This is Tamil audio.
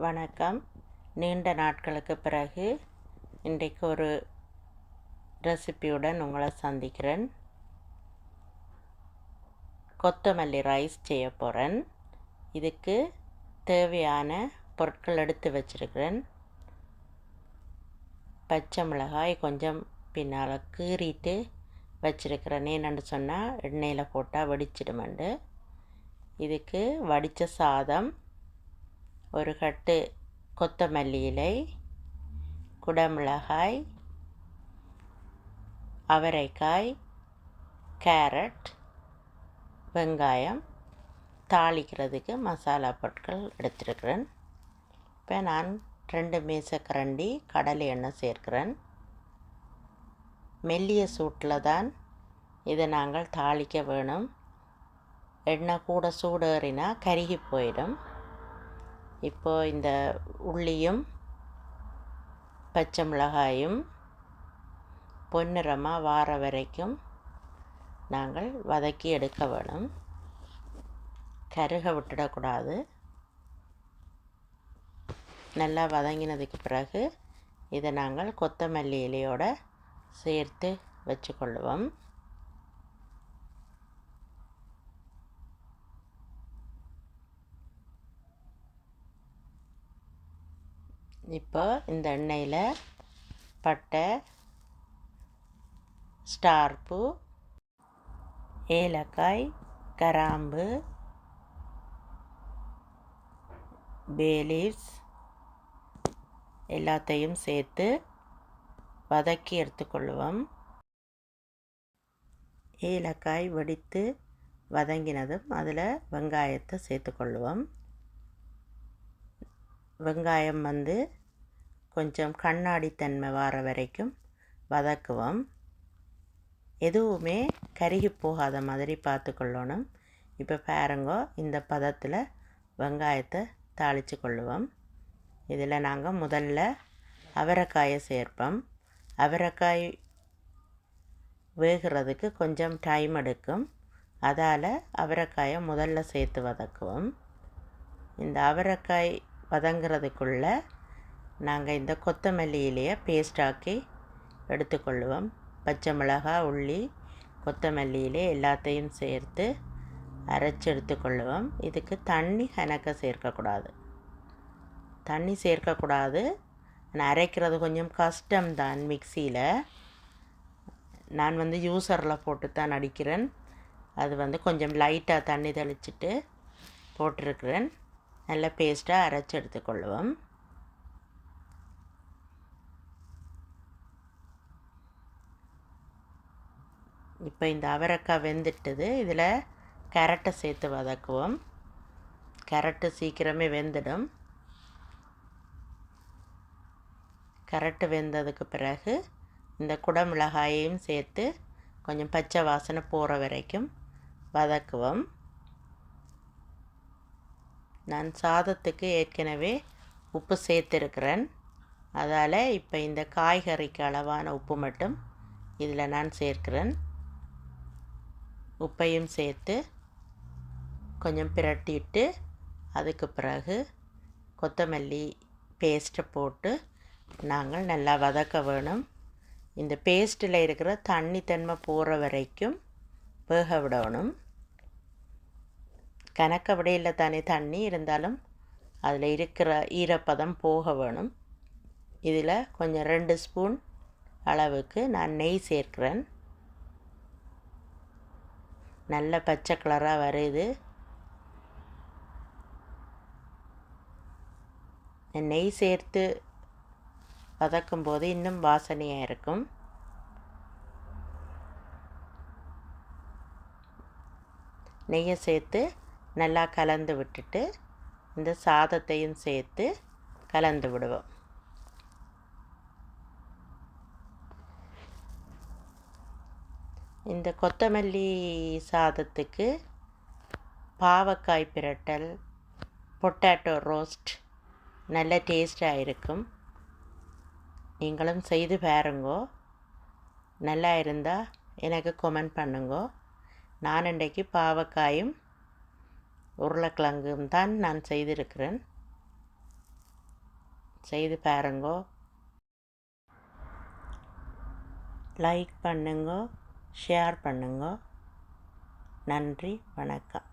வணக்கம். நீண்ட நாட்களுக்கு பிறகு இன்றைக்கு ஒரு ரெசிபியுடன் உங்களை சந்திக்கிறேன். கொத்தமல்லி ரைஸ் செய்ய போகிறேன் இதுக்கு தேவையான பொருட்கள் எடுத்து வச்சிருக்கிறேன். பச்சை மிளகாய் கொஞ்சம் பின்னால் கீறிட்டு வச்சுருக்கிறேன். என்னென்னு சொன்னால் எண்ணெயில் போட்டால் வெடிச்சிடுமெண்டு இதுக்கு வடித்த சாதம் ஒரு கட்டு கொத்தமல்லி இலை குடமிளகாய் அவரைக்காய் கேரட் வெங்காயம் தாளிக்கிறதுக்கு மசாலா பொருட்கள் எடுத்துருக்கிறேன். இப்போ நான் ரெண்டு மேசக்கரண்டி கடலை எண்ணெய் சேர்க்கிறேன். மெல்லிய சூட்டில் தான் இதை நாங்கள் தாளிக்க வேணும். எண்ணெய் கூட சூடேறினா கருகி போயிடும். இப்போ இந்த உள்ளியும் பச்சை மிளகாயும் பொன்னிறமாக வார வரைக்கும் நாங்கள் வதக்கி எடுக்க வேணும். கருக விட்டுடக்கூடாது. நல்லா வதங்கினதுக்கு பிறகு இதை நாங்கள் கொத்தமல்லி இலையோடு சேர்த்து வச்சுக்கொள்ளுவோம் இப்போ இந்த எண்ணெயில் பட்டை ஸ்டார்பு ஏலக்காய் கராம்பு பேலீவ்ஸ் எல்லாத்தையும் சேர்த்து வதக்கி எடுத்துக்கொள்வோம். ஏலக்காய் வெடித்து வதங்கினதும் அதில் வெங்காயத்தை சேர்த்துக்கொள்வோம். வெங்காயம் வந்து கொஞ்சம் கண்ணாடி தன்மை வர வரைக்கும் வதக்குவோம். எதுவுமே கருகி போகாத மாதிரி பார்த்துக்கொள்ளணும். இப்போ பாருங்கோ இந்த பதத்தில் வெங்காயத்தை தாளித்து கொள்ளுவோம். இதில் நாங்கள் முதல்ல அவரைக்காயை சேர்ப்போம். அவரைக்காய் வேகிறதுக்கு கொஞ்சம் டைம் எடுக்கும். அதால் அவரைக்காயை முதல்ல சேர்த்து வதக்குவோம். இந்த அவரைக்காய் வதங்கிறதுக்குள்ளே நாங்கள் இந்த கொத்தமல்லியிலேயே பேஸ்டாக்கி எடுத்துக்கொள்ளுவோம். பச்சை மிளகாய் உள்ளி கொத்தமல்லியிலே எல்லாத்தையும் சேர்த்து அரைச்சி எடுத்துக்கொள்ளுவோம். இதுக்கு தண்ணி கணக்க சேர்க்கக்கூடாது. தண்ணி சேர்க்கக்கூடாது. நான் அரைக்கிறது கொஞ்சம் கஷ்டம்தான் மிக்சியில். நான் வந்து யூசரில் போட்டு தான் அடிக்கிறேன். அது வந்து கொஞ்சம் லைட்டாக தண்ணி தெளிச்சிட்டு போட்டிருக்கிறேன். நல்ல பேஸ்ட்டாக அரைச்சி எடுத்துக்கொள்ளுவோம். இப்போ இந்த அவரைக்காய் வெந்துட்டது. இதில் கேரட்டை சேர்த்து வதக்குவோம். கேரட்டு சீக்கிரமே வெந்துடும். கேரட்டு வெந்ததுக்கு பிறகு இந்த குடமிளகாயையும் சேர்த்து கொஞ்சம் பச்சை வாசனை போகிற வரைக்கும் வதக்குவோம். நான் சாதத்துக்கு ஏற்கனவே உப்பு சேர்த்துருக்கிறேன். அதால் இப்போ இந்த காய்கறிக்கு அளவான உப்பு மட்டும் இதில் நான் சேர்க்கிறேன். உப்பையும் சேர்த்து கொஞ்சம் பிரட்டிட்டு அதுக்கு பிறகு கொத்தமல்லி பேஸ்ட்டை போட்டு நாங்கள் நல்லா வதக்க வேணும். இந்த பேஸ்ட்டில் இருக்கிற தண்ணி தன்மை போகிற வரைக்கும் வேக விடணும். கணக்க விடையில் தானே தண்ணி இருந்தாலும் அதில் இருக்கிற ஈரப்பதம் போக வேணும். இதில் கொஞ்சம் ரெண்டு ஸ்பூன் அளவுக்கு நான் நெய் சேர்க்கிறேன். நல்ல பச்சை கலராக வருது. நெய் சேர்த்து வதக்கும் போது இன்னும் வாசனையாக இருக்கும். நெய்யை சேர்த்து நல்லா கலந்து விட்டுட்டு இந்த சாதத்தையும் சேர்த்து கலந்து விடுவோம். இந்த கொத்தமல்லி சாதத்துக்கு பாவக்காய் பிரட்டல் பொட்டேட்டோ ரோஸ்ட் நல்ல டேஸ்டாக இருக்கும். நீங்களும் செய்து பாருங்கோ. நல்லா இருந்தால் எனக்கு கொமெண்ட் பண்ணுங்கோ. நான் இன்றைக்கு பாவக்காயும் உருளைக்கிழங்கும் தான் நான் செய்திருக்கிறேன். செய்து பாருங்கோ. லைக் பண்ணுங்க. ஷேர் பண்ணுங்க. நன்றி வணக்கம்.